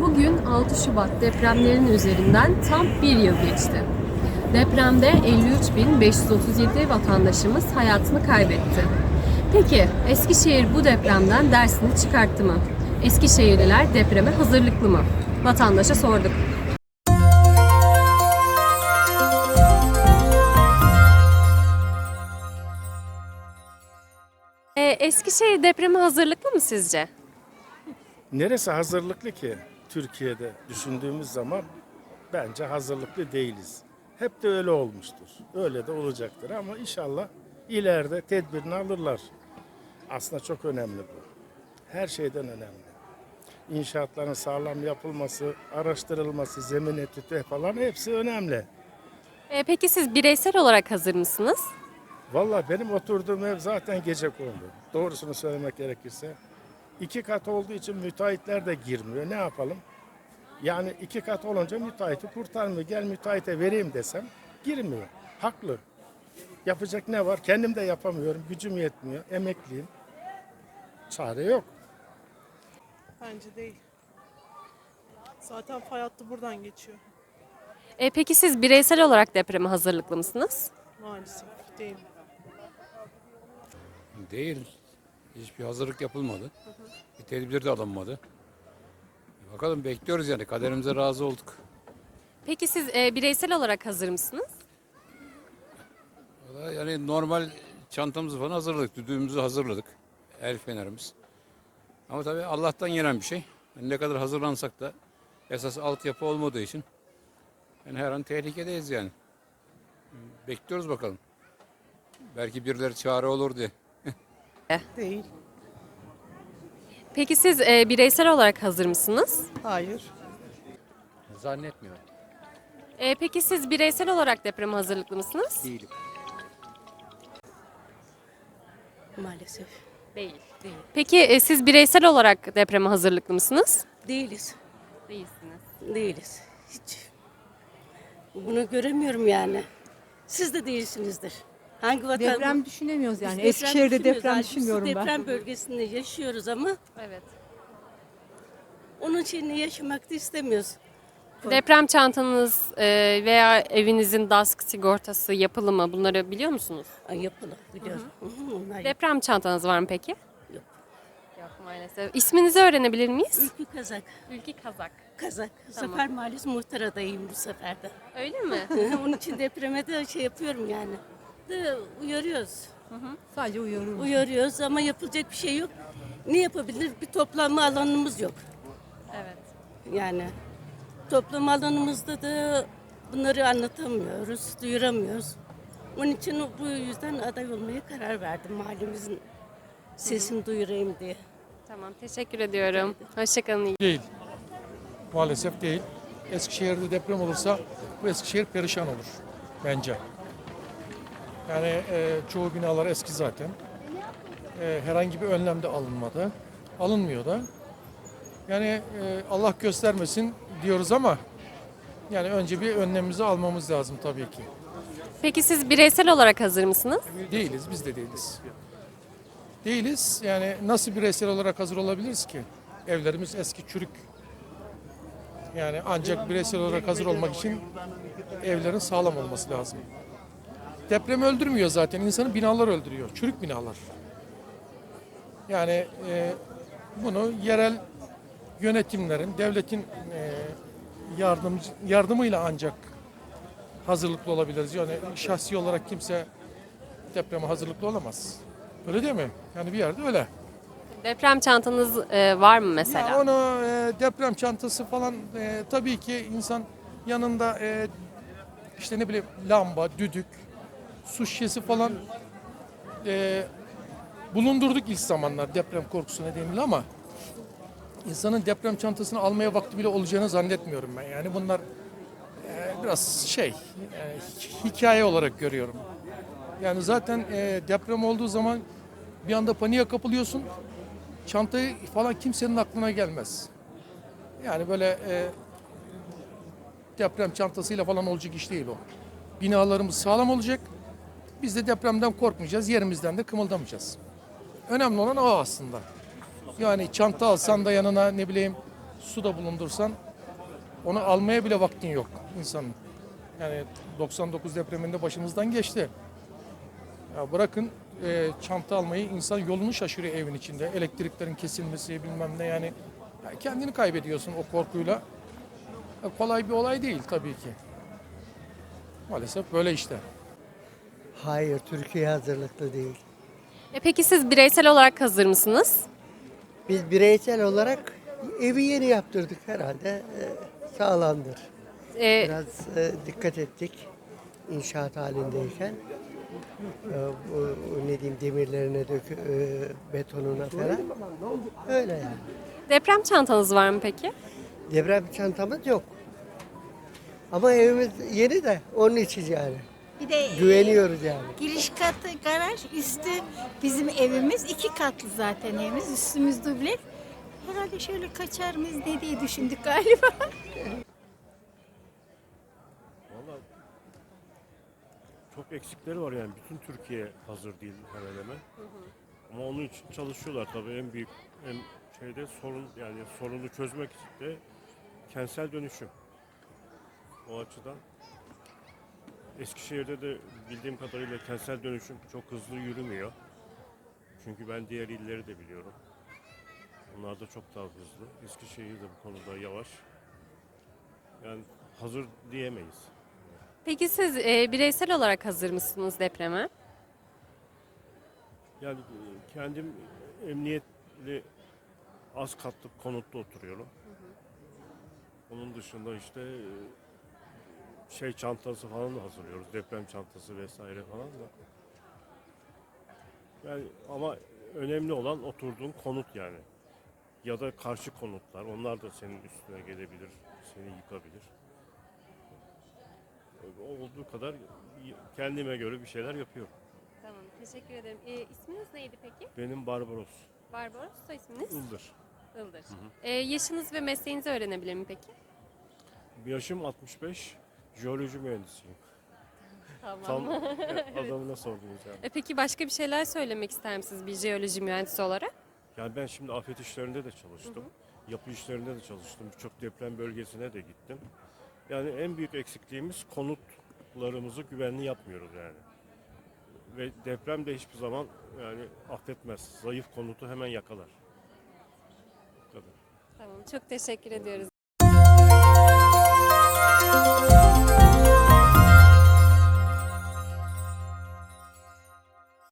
Bugün 6 Şubat depremlerinin üzerinden tam bir yıl geçti. Depremde 53.537 vatandaşımız hayatını kaybetti. Peki Eskişehir bu depremden dersini çıkarttı mı? Eskişehirliler depreme hazırlıklı mı? Vatandaşa sorduk. Ee, Eskişehir depreme hazırlıklı mı sizce? Neresi hazırlıklı ki? Türkiye'de düşündüğümüz zaman bence hazırlıklı değiliz. Hep de öyle olmuştur. Öyle de olacaktır ama inşallah ileride tedbirini alırlar. Aslında çok önemli bu. Her şeyden önemli. İnşaatların sağlam yapılması, araştırılması, zemin etütü falan hepsi önemli. Ee, peki siz bireysel olarak hazır mısınız? Vallahi benim oturduğum ev zaten gece kondu. Doğrusunu söylemek gerekirse. İki kat olduğu için müteahhitler de girmiyor. Ne yapalım? Yani iki kat olunca müteahhiti kurtarmıyor. Gel müteahhite vereyim desem girmiyor. Haklı. Yapacak ne var? Kendim de yapamıyorum. Gücüm yetmiyor. Emekliyim. Çare yok. Bence değil. Zaten fay hattı buradan geçiyor. Ee, peki siz bireysel olarak depreme hazırlıklı mısınız? Maalesef değil. Değil. Hiçbir hazırlık yapılmadı. Bir tedbir de alınmadı. Bakalım bekliyoruz yani. Kaderimize razı olduk. Peki siz e, bireysel olarak hazır mısınız? Valla Yani normal çantamızı falan hazırladık. Düdüğümüzü hazırladık. El fenerimiz. Ama tabii Allah'tan gelen bir şey. Yani ne kadar hazırlansak da esas altyapı olmadığı için yani her an tehlikedeyiz yani. Bekliyoruz bakalım. Belki birileri çare olur diye. Değil. Peki siz e, bireysel olarak hazır mısınız? Hayır. Zannetmiyorum. E, peki siz bireysel olarak depreme hazırlıklı mısınız? Değilim. Maalesef Değil. Peki e, siz bireysel olarak depreme hazırlıklı mısınız? değiliz. Değilsiniz. Değiliz. Hiç. Bunu göremiyorum yani. Siz de değilsinizdir. Hangi vatan? Deprem düşünemiyoruz yani. Biz Eskişehir'de deprem Halbuki düşünmüyorum ben. Deprem bölgesinde yaşıyoruz ama Evet. onun için yaşamak da istemiyoruz. Deprem çantanız e, veya evinizin DASK sigortası yapılı mı? Bunları biliyor musunuz? Ay yapılı biliyorum. Hı hı, Onlar yap- Deprem çantanız var mı peki? Yok. Yok maalesef. İsminizi öğrenebilir miyiz? Ülkü Kazak. Ülke Kazak. Kazak. Zafer Mahallesi muhtar adayıyım bu sefer de. Öyle mi? onun için depreme de şey yapıyorum yani. De uyarıyoruz. Sadece uyarıyorum. Uyarıyoruz ama yapılacak bir şey yok. Ne yapabilir? Bir toplanma alanımız yok. evet. Yani toplama alanımızda da bunları anlatamıyoruz, duyuramıyoruz. Onun için bu yüzden aday olmaya karar verdim mahallemizin sesini duyurayım diye. Tamam teşekkür ediyorum. Hoşçakalın. Değil. Maalesef değil. Eskişehir'de deprem olursa bu Eskişehir perişan olur bence. Yani e, çoğu binalar eski zaten. E, herhangi bir önlem de alınmadı. Alınmıyor da. Yani e, Allah göstermesin diyoruz ama yani önce bir önlemimizi almamız lazım tabii ki. Peki siz bireysel olarak hazır mısınız? Değiliz, biz de değiliz. Değiliz. Yani nasıl bireysel olarak hazır olabiliriz ki? Evlerimiz eski, çürük. Yani ancak bireysel olarak hazır olmak için evlerin sağlam olması lazım. Deprem öldürmüyor zaten. insanı binalar öldürüyor. Çürük binalar. Yani e, bunu yerel yönetimlerin, devletin e, yardım, yardımıyla ancak hazırlıklı olabiliriz. Yani şahsi olarak kimse depreme hazırlıklı olamaz. Öyle değil mi? Yani bir yerde öyle. Deprem çantanız e, var mı mesela? Ya onu e, deprem çantası falan e, tabii ki insan yanında e, işte ne bileyim lamba, düdük, su şişesi falan e, bulundurduk ilk zamanlar deprem korkusu nedeniyle ama insanın deprem çantasını almaya vakti bile olacağını zannetmiyorum ben. Yani bunlar e, biraz şey yani hikaye olarak görüyorum. Yani zaten e, deprem olduğu zaman bir anda paniğe kapılıyorsun. Çantayı falan kimsenin aklına gelmez. Yani böyle e, deprem çantasıyla falan olacak iş değil o. Binalarımız sağlam olacak. Biz de depremden korkmayacağız. Yerimizden de kımıldamayacağız. Önemli olan o aslında. Yani çanta alsan da yanına ne bileyim su da bulundursan onu almaya bile vaktin yok insanın. Yani 99 depreminde başımızdan geçti. Ya bırakın e, çanta almayı insan yolunu şaşırıyor evin içinde. Elektriklerin kesilmesi bilmem ne yani. Ya kendini kaybediyorsun o korkuyla. Ya kolay bir olay değil tabii ki. Maalesef böyle işte. Hayır, Türkiye hazırlıklı değil. E peki siz bireysel olarak hazır mısınız? Biz bireysel olarak evi yeni yaptırdık herhalde. e, Sağlamdır. E, Biraz e, dikkat ettik inşaat halindeyken. E, bu, ne diyeyim demirlerine dök, e, betonuna falan. Öyle yani. deprem çantanız var mı peki? Deprem çantamız yok. Ama evimiz yeni de onun için yani. Bir de Güveniyoruz yani. giriş katı garaj, üstü bizim evimiz. iki katlı zaten evimiz. Üstümüz dublek. Herhalde şöyle kaçar mıyız ne diye düşündük galiba. Valla çok eksikleri var yani bütün Türkiye hazır değil hemen hemen. Ama onun için çalışıyorlar tabii en büyük en şeyde sorun yani sorunu çözmek için de kentsel dönüşüm. O açıdan Eskişehir'de de bildiğim kadarıyla kentsel dönüşüm çok hızlı yürümüyor. Çünkü ben diğer illeri de biliyorum. Onlar da çok daha hızlı. Eskişehir de bu konuda yavaş. Yani hazır diyemeyiz. Peki siz e, bireysel olarak hazır mısınız depreme? Yani e, kendim emniyetli az katlı konutta oturuyorum. Onun dışında işte e, şey çantası falan da hazırlıyoruz. Deprem çantası vesaire falan da. Yani ama önemli olan oturduğun konut yani. Ya da karşı konutlar. Onlar da senin üstüne gelebilir, seni yıkabilir. Olduğu kadar kendime göre bir şeyler yapıyorum. Tamam, teşekkür ederim. E, isminiz neydi peki? Benim Barbaros. Barbaros, soy isminiz? Ildır. Ildır. E, yaşınız ve mesleğinizi öğrenebilir miyim peki? Yaşım 65, jeoloji mühendisiyim. Tamam. Tam adamına sordunuz yani. E, peki başka bir şeyler söylemek ister misiniz bir jeoloji mühendisi olarak? Yani ben şimdi afet işlerinde de çalıştım. Yapı işlerinde de çalıştım. Birçok deprem bölgesine de gittim. Yani en büyük eksikliğimiz konutlarımızı güvenli yapmıyoruz yani. Ve deprem de hiçbir zaman yani affetmez. Zayıf konutu hemen yakalar. Bu kadar. Tamam, çok teşekkür ediyoruz.